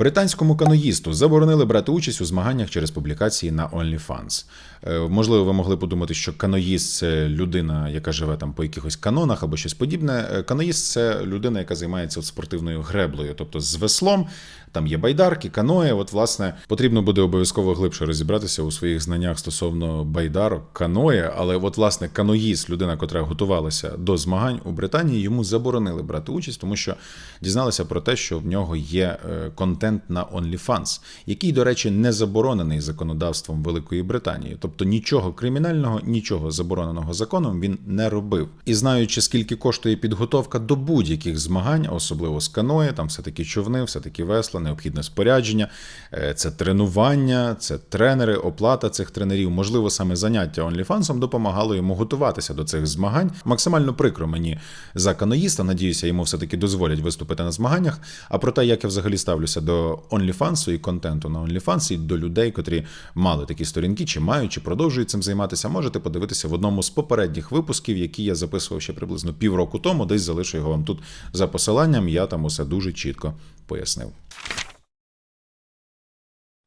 Британському каноїсту заборонили брати участь у змаганнях через публікації на OnlyFans. Е, Можливо, ви могли подумати, що каноїст це людина, яка живе там по якихось канонах або щось подібне. Е, Каноїст це людина, яка займається спортивною греблею, тобто з веслом. Там є байдарки, каное. От, власне, потрібно буде обов'язково глибше розібратися у своїх знаннях стосовно байдарок, каное. Але, от, власне, каноїст, людина, котра готувалася до змагань у Британії, йому заборонили брати участь, тому що дізналися про те, що в нього є е, контент на OnlyFans, який, до речі, не заборонений законодавством Великої Британії. Тобто нічого кримінального, нічого забороненого законом він не робив. І знаючи, скільки коштує підготовка до будь-яких змагань, особливо з каное, там все таки човни, все таки весла, необхідне спорядження, е, це тренування, це тренери, оплата цих тренерів. Можливо, саме заняття OnlyFans допомагало йому готуватися до цих змагань. Максимально прикро мені за каноїста. Надіюся, йому все таки дозволять виступити на змаганнях. А про те, як я взагалі ставлюся до OnlyFans і контенту на OnlyFans, і до людей, котрі мали такі сторінки, чи мають, чи продовжують цим займатися, можете подивитися в одному з попередніх випусків, які я записував ще приблизно півроку тому. Десь залишу його вам тут за посиланням. Я там усе дуже чітко пояснив.